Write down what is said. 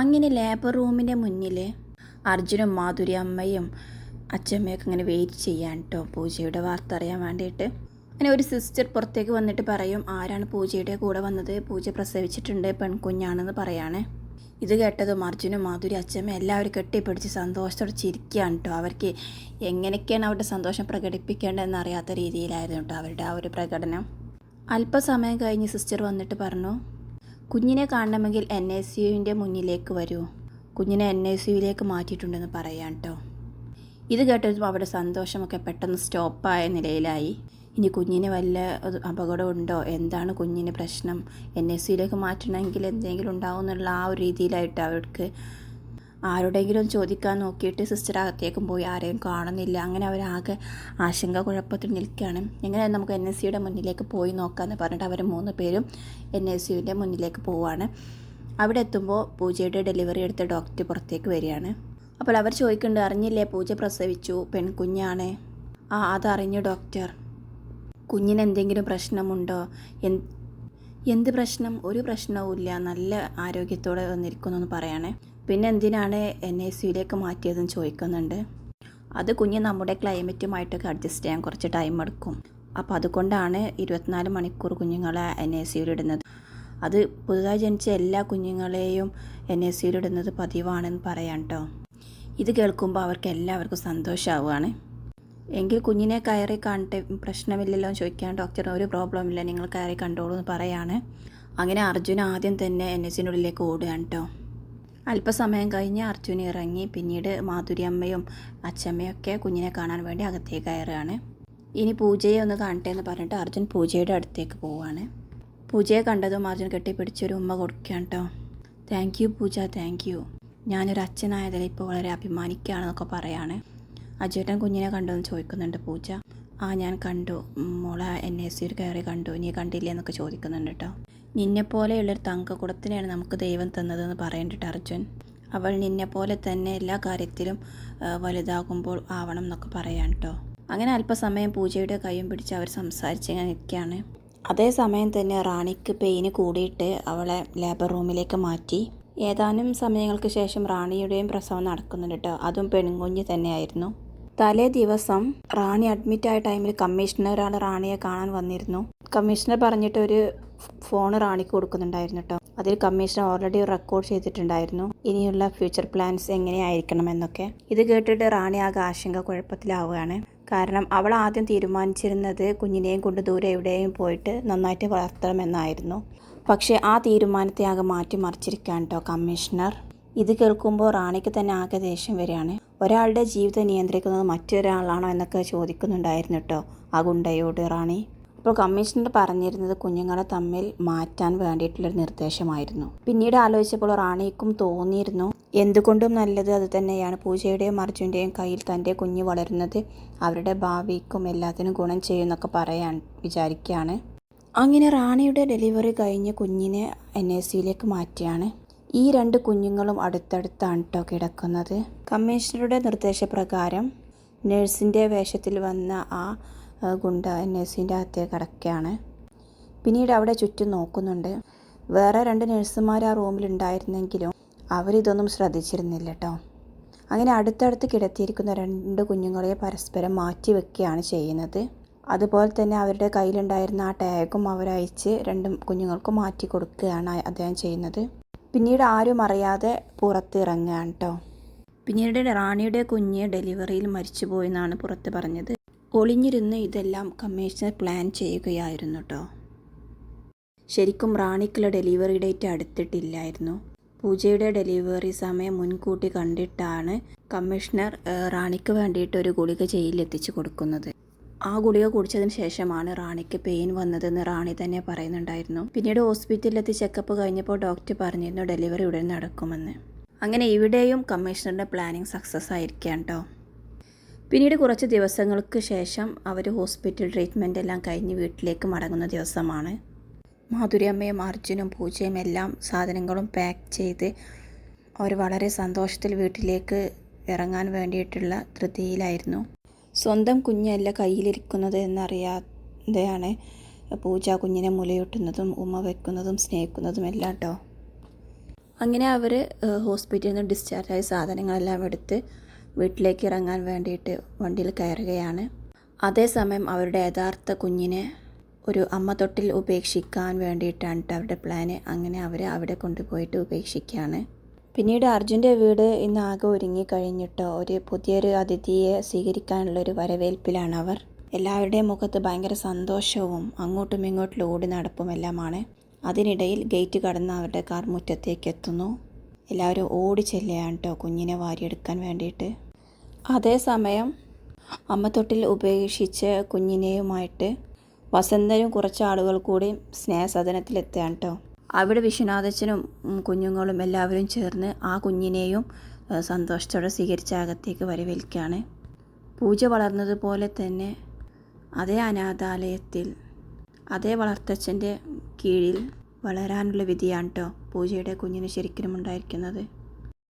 അങ്ങനെ ലേബർ റൂമിന്റെ മുന്നിൽ അർജുനും മാധുരി അമ്മയും അച്ഛമ്മയൊക്കെ ഇങ്ങനെ വെയിറ്റ് ചെയ്യാൻ കേട്ടോ പൂജയുടെ വാർത്ത അറിയാൻ വേണ്ടിയിട്ട്. അങ്ങനെ ഒരു സിസ്റ്റർ പുറത്തേക്ക് വന്നിട്ട് പറയും ആരാണ് പൂജയുടെ കൂടെ വന്നത്? പൂജ പ്രസവിച്ചിട്ടുണ്ട് പെൺകുഞ്ഞാണെന്ന് പറയാണ്. ഇത് കേട്ടതും അർജുനും മാധുരി അച്ഛമ്മ എല്ലാവരും കെട്ടിപ്പിടിച്ച് സന്തോഷത്തോടെ ചിരിക്കുകയാണ് കേട്ടോ അവർക്ക് എങ്ങനെയൊക്കെയാണ് അവരുടെ സന്തോഷം പ്രകടിപ്പിക്കേണ്ടതെന്ന് അറിയാത്ത രീതിയിലായിരുന്നു കേട്ടോ അവരുടെ ആ ഒരു പ്രകടനം. അല്പസമയം കഴിഞ്ഞ് സിസ്റ്റർ വന്നിട്ട് പറഞ്ഞു കുഞ്ഞിനെ കാണണമെങ്കിൽ എൻ എസ് യുവിന്റെ മുന്നിലേക്ക് വരൂ. കുഞ്ഞിനെ എൻ എസ് യുവിലേക്ക് മാറ്റിയിട്ടുണ്ടെന്ന് പറയാം കേട്ടോ ഇത് കേട്ടപ്പോൾ അവിടെ സന്തോഷമൊക്കെ പെട്ടെന്ന് സ്റ്റോപ്പായ നിലയിലായി. ഇനി കുഞ്ഞിന് വല്ല അപകടമുണ്ടോ? എന്താണ് കുഞ്ഞിന് പ്രശ്നം? എൻ എസ് സിയിലേക്ക് മാറ്റണമെങ്കിൽ എന്തെങ്കിലും ഉണ്ടാവും എന്നുള്ള ആ ഒരു രീതിയിലായിട്ട് അവർക്ക് ആരോടെങ്കിലും ചോദിക്കാൻ നോക്കിയിട്ട് സിസ്റ്റർ അകത്തേക്കും പോയി ആരെയും കാണുന്നില്ല. അങ്ങനെ അവരാകെ ആശങ്ക കുഴപ്പത്തിൽ നിൽക്കുകയാണ്. എങ്ങനെ നമുക്ക് എൻ എസ് സിയുടെ മുന്നിലേക്ക് പോയി നോക്കാമെന്ന് പറഞ്ഞിട്ട് അവർ മൂന്ന് പേരും എൻ എസ് സിയുടെ മുന്നിലേക്ക് പോവുകയാണ് അവിടെ എത്തുമ്പോൾ പൂജയുടെ ഡെലിവറി എടുത്ത ഡോക്ടർ പുറത്തേക്ക് വരികയാണ്. അപ്പോൾ അവർ ചോദിക്കുന്നുണ്ട് അറിഞ്ഞില്ലേ പൂജ പ്രസവിച്ചു? പെൺകുഞ്ഞാണ്. ആ അതറിഞ്ഞു ഡോക്ടർ കുഞ്ഞിന് എന്തെങ്കിലും പ്രശ്നമുണ്ടോ? എന്ത് പ്രശ്നം? ഒരു പ്രശ്നവുമില്ല. നല്ല ആരോഗ്യത്തോടെ വന്നിരിക്കുന്നു എന്ന് പറയാണ്. പിന്നെ എന്തിനാണ് എൻ ഐ സിയിലേക്ക് മാറ്റിയതെന്ന് ചോദിക്കുന്നുണ്ട്. അത് കുഞ്ഞ് നമ്മുടെ ക്ലൈമറ്റുമായിട്ടൊക്കെ അഡ്ജസ്റ്റ് ചെയ്യാൻ കുറച്ച് ടൈം എടുക്കും. അപ്പോൾ അതുകൊണ്ടാണ് ഇരുപത്തിനാല് മണിക്കൂർ കുഞ്ഞുങ്ങളെ എൻ ഐ സിയിൽ ഇടുന്നത് അത് പുതുതായി ജനിച്ച എല്ലാ കുഞ്ഞുങ്ങളെയും എൻ ഐ സിയിൽ ഇടുന്നത് പതിവാണെന്ന് പറയാം കേട്ടോ ഇത് കേൾക്കുമ്പോൾ അവർക്ക് എല്ലാവർക്കും സന്തോഷമാവുകയാണ് എങ്കിൽ കുഞ്ഞിനെ കയറി കാണട്ടെ പ്രശ്നമില്ലല്ലോ എന്ന് ചോദിക്കാൻ ഡോക്ടർ ഒരു പ്രോബ്ലം ഇല്ല നിങ്ങൾ കയറി കണ്ടോളൂ എന്ന് പറയാണ്. അങ്ങനെ അർജുൻ ആദ്യം തന്നെ എൻ എസിനുള്ളിലേക്ക് ഓടുകയാണ് കേട്ടോ അല്പസമയം കഴിഞ്ഞ് അർജുൻ ഇറങ്ങി. പിന്നീട് മാധുരി അമ്മയും അച്ഛമ്മയൊക്കെ കുഞ്ഞിനെ കാണാൻ വേണ്ടി അകത്തേക്ക് കയറുകയാണ്. ഇനി പൂജയെ ഒന്ന് കാണട്ടെ എന്ന് പറഞ്ഞിട്ട് അർജുൻ പൂജയുടെ അടുത്തേക്ക് പോവുകയാണ്. പൂജയെ കണ്ടതും അർജുൻ കെട്ടിപ്പിടിച്ചൊരു ഉമ്മ കൊടുക്കുകയാണ് കേട്ടോ. Thank you Pooja thank you ഞാനൊരു അച്ഛനായതിൽ ഇപ്പോൾ വളരെ അഭിമാനിക്കുകയാണെന്നൊക്കെ പറയാണ്. അജേട്ടൻ കുഞ്ഞിനെ കണ്ടോന്ന് ചോദിക്കുന്നുണ്ട് പൂജ. ആ ഞാൻ കണ്ടു. മോളെ എൻ എസ് സിയിൽ കയറി കണ്ടു. നീ കണ്ടില്ലേ? എന്നൊക്കെ ചോദിക്കുന്നുണ്ട് കേട്ടോ. നിന്നെപ്പോലെയുള്ളൊരു തങ്കക്കുടത്തിനെയാണ് നമുക്ക് ദൈവം തന്നതെന്ന് പറയേണ്ടിട്ട് അർജുൻ. അവൾ നിന്നെപ്പോലെ തന്നെ എല്ലാ കാര്യത്തിലും വലുതാകുമ്പോൾ ആവണം എന്നൊക്കെ പറയാൻ കേട്ടോ അങ്ങനെ അല്പസമയം പൂജയുടെ കൈയും പിടിച്ച് അവർ സംസാരിച്ചിങ്ങനെ നിൽക്കുകയാണ്. അതേസമയം തന്നെ റാണിക്ക് പെയിന് കൂടിയിട്ട് അവളെ ലേബർ റൂമിലേക്ക് മാറ്റി. ഏതാനും സമയങ്ങൾക്ക് ശേഷം റാണിയുടെയും പ്രസവം നടക്കുന്നുണ്ട് കേട്ടോ അതും പെൺകുഞ്ഞ് തന്നെയായിരുന്നു. തലേ ദിവസം റാണി അഡ്മിറ്റായ ടൈമിൽ കമ്മീഷണർ ഒരാൾ റാണിയെ കാണാൻ വന്നിരുന്നു. കമ്മീഷണർ പറഞ്ഞിട്ട് ഒരു ഫോൺ റാണിക്ക് കൊടുക്കുന്നുണ്ടായിരുന്നു കേട്ടോ അതിൽ കമ്മീഷൻ ഓൾറെഡി റെക്കോർഡ് ചെയ്തിട്ടുണ്ടായിരുന്നു. ഇനിയുള്ള ഫ്യൂച്ചർ പ്ലാൻസ് എങ്ങനെയായിരിക്കണം എന്നൊക്കെ. ഇത് കേട്ടിട്ട് റാണി ആകെ ആശങ്ക കുഴപ്പത്തിലാവുകയാണ്. കാരണം അവൾ ആദ്യം തീരുമാനിച്ചിരുന്നത് കുഞ്ഞിനെയും കൊണ്ട് ദൂരെ എവിടെയും പോയിട്ട് നന്നായിട്ട് വളർത്തണമെന്നായിരുന്നു. പക്ഷേ ആ തീരുമാനത്തെ ആകെ മാറ്റിമറിച്ചിരിക്കുകയാണ് കേട്ടോ കമ്മീഷണർ. ഇത് കേൾക്കുമ്പോൾ റാണിക്ക് തന്നെ ആകെ ദേഷ്യം വരികയാണ്. ഒരാളുടെ ജീവിതം നിയന്ത്രിക്കുന്നത് മറ്റൊരാളാണോ എന്നൊക്കെ ചോദിക്കുന്നുണ്ടായിരുന്നു കേട്ടോ ആ ഗുണ്ടയോട് റാണി. അപ്പോൾ കമ്മീഷണർ പറഞ്ഞിരുന്നത് കുഞ്ഞുങ്ങളെ തമ്മിൽ മാറ്റാൻ വേണ്ടിയിട്ടുള്ളൊരു നിർദ്ദേശമായിരുന്നു. പിന്നീട് ആലോചിച്ചപ്പോൾ റാണിക്കും തോന്നിയിരുന്നു. എന്തുകൊണ്ടും നല്ലത് അത് തന്നെയാണ്. പൂജയുടെയും അർജുന്റെയും കയ്യിൽ തന്റെ കുഞ്ഞ് വളരുന്നത് അവരുടെ ഭാവിക്കും എല്ലാത്തിനും ഗുണം ചെയ്യുമെന്നൊക്കെ പറയാൻ വിചാരിക്കുകയാണ്. അങ്ങനെ റാണിയുടെ ഡെലിവറി കഴിഞ്ഞ് കുഞ്ഞിനെ എൻ എസ് സിയിലേക്ക് മാറ്റിയാണ്. ഈ രണ്ട് കുഞ്ഞുങ്ങളും അടുത്തടുത്താണ് കേട്ടോ കിടക്കുന്നത്. കമ്മീഷണറുടെ നിർദ്ദേശപ്രകാരം നഴ്സിന്റെ വേഷത്തിൽ വന്ന ആ ഗുണ്ട നേഴ്സിന്റെ അകത്തെ കിടക്കുകയാണ് പിന്നീട് അവിടെ ചുറ്റും നോക്കുന്നുണ്ട്. വേറെ രണ്ട് നഴ്സുമാർ ആ റൂമിലുണ്ടായിരുന്നെങ്കിലും അവരിതൊന്നും ശ്രദ്ധിച്ചിരുന്നില്ല കേട്ടോ അങ്ങനെ അടുത്തടുത്ത് കിടത്തിയിരിക്കുന്ന രണ്ട് കുഞ്ഞുങ്ങളെ പരസ്പരം മാറ്റി വെക്കുകയാണ് ചെയ്യുന്നത്. അതുപോലെ തന്നെ അവരുടെ കയ്യിലുണ്ടായിരുന്ന ആ ടാഗും അവരയച്ച് രണ്ടും കുഞ്ഞുങ്ങൾക്കും മാറ്റി കൊടുക്കുകയാണ് അദ്ദേഹം ചെയ്യുന്നത്. പിന്നീട് ആരും അറിയാതെ പുറത്ത് ഇറങ്ങുകയാണ് കേട്ടോ പിന്നീട് റാണിയുടെ കുഞ്ഞ് ഡെലിവറിയിൽ മരിച്ചുപോയെന്നാണ് പുറത്ത് പറഞ്ഞത്. ഒളിഞ്ഞിരുന്ന് ഇതെല്ലാം കമ്മീഷണർ പ്ലാൻ ചെയ്യുകയായിരുന്നു കേട്ടോ ശരിക്കും റാണിക്കുള്ള ഡെലിവറി ഡേറ്റ് അടുത്തിട്ടില്ലായിരുന്നു. പൂജയുടെ ഡെലിവറി സമയം മുൻകൂട്ടി കണ്ടിട്ടാണ് കമ്മീഷണർ റാണിക്ക് വേണ്ടിയിട്ട് ഒരു ഗുളിക ജയിലിൽ എത്തിച്ചു കൊടുക്കുന്നത്. ആ ഗുളിക കുടിച്ചതിന് ശേഷമാണ് റാണിക്ക് പെയിൻ വന്നതെന്ന് റാണി തന്നെ പറയുന്നുണ്ടായിരുന്നു. പിന്നീട് ഹോസ്പിറ്റലിലെത്തി ചെക്കപ്പ് കഴിഞ്ഞപ്പോൾ ഡോക്ടർ പറഞ്ഞിരുന്നു ഡെലിവറി ഉടൻ നടക്കുമെന്ന്. അങ്ങനെ ഇവിടെയും കമ്മീഷണറുടെ പ്ലാനിങ് സക്സസ് ആയിരിക്കാം കേട്ടോ പിന്നീട് കുറച്ച് ദിവസങ്ങൾക്ക് ശേഷം അവർ ഹോസ്പിറ്റൽ ട്രീറ്റ്മെന്റ് എല്ലാം കഴിഞ്ഞ് വീട്ടിലേക്ക് മടങ്ങുന്ന ദിവസമാണ്. മാധുര്യമ്മയും അർജുനും പൂജയും എല്ലാം സാധനങ്ങളും പാക്ക് ചെയ്ത് അവർ വളരെ സന്തോഷത്തിൽ വീട്ടിലേക്ക് ഇറങ്ങാൻ വേണ്ടിയിട്ടുള്ള ധൃതിയിലായിരുന്നു. സ്വന്തം കുഞ്ഞല്ല കയ്യിലിരിക്കുന്നത് എന്നറിയാതെയാണ് പൂജ കുഞ്ഞിനെ മുലയൂട്ടുന്നതും ഉമ്മ വെക്കുന്നതും സ്നേഹിക്കുന്നതും എല്ലാം കേട്ടോ അങ്ങനെ അവർ ഹോസ്പിറ്റലിൽ നിന്ന് ഡിസ്ചാർജായ സാധനങ്ങളെല്ലാം എടുത്ത് വീട്ടിലേക്ക് ഇറങ്ങാൻ വേണ്ടിയിട്ട് വണ്ടിയിൽ കയറുകയാണ്. അതേസമയം അവരുടെ യഥാർത്ഥ കുഞ്ഞിനെ ഒരു അമ്മ തൊട്ടിൽ ഉപേക്ഷിക്കാൻ വേണ്ടിയിട്ടാണ് അവരുടെ പ്ലാന് അങ്ങനെ അവരെ അവിടെ കൊണ്ടുപോയിട്ട് ഉപേക്ഷിക്കുകയാണ്. പിന്നീട് അർജുന്റെ വീട് ഇന്ന് ആകെ ഒരുങ്ങി കഴിഞ്ഞിട്ടോ ഒരു പുതിയൊരു അതിഥിയെ സ്വീകരിക്കാനുള്ള ഒരു വരവേൽപ്പിലാണ് അവർ. എല്ലാവരുടെയും മുഖത്ത് ഭയങ്കര സന്തോഷവും അങ്ങോട്ടും ഇങ്ങോട്ടും ഓടി നടപ്പും എല്ലാമാണ്. അതിനിടയിൽ ഗേറ്റ് കടന്ന് അവരുടെ കാർ മുറ്റത്തേക്ക് എത്തുന്നു. എല്ലാവരും ഓടി ചെല്ലുകയാണ് കേട്ടോ കുഞ്ഞിനെ വാരിയെടുക്കാൻ വേണ്ടിയിട്ട്. അതേസമയം അമ്മ തൊട്ടിൽ ഉപേക്ഷിച്ച കുഞ്ഞിനെയുമായിട്ട് വസന്തനും കുറച്ച് ആളുകൾ കൂടി സ്നേഹസദനത്തിലെത്തുകയാണ് കേട്ടോ അവിടെ വിശ്വനാഥച്ചനും കുഞ്ഞുങ്ങളും എല്ലാവരും ചേർന്ന് ആ കുഞ്ഞിനെയും സന്തോഷത്തോടെ സ്വീകരിച്ച അകത്തേക്ക് വരവേൽക്കുകയാണ്. പൂജ വളർന്നതുപോലെ തന്നെ അതേ അനാഥാലയത്തിൽ അതേ വളർത്തച്ഛന്റെ കീഴിൽ വളരാനുള്ള വിധിയാണ് കേട്ടോ പൂജയുടെ കുഞ്ഞിന് ശരിക്കും ഉണ്ടായിരിക്കുന്നത്.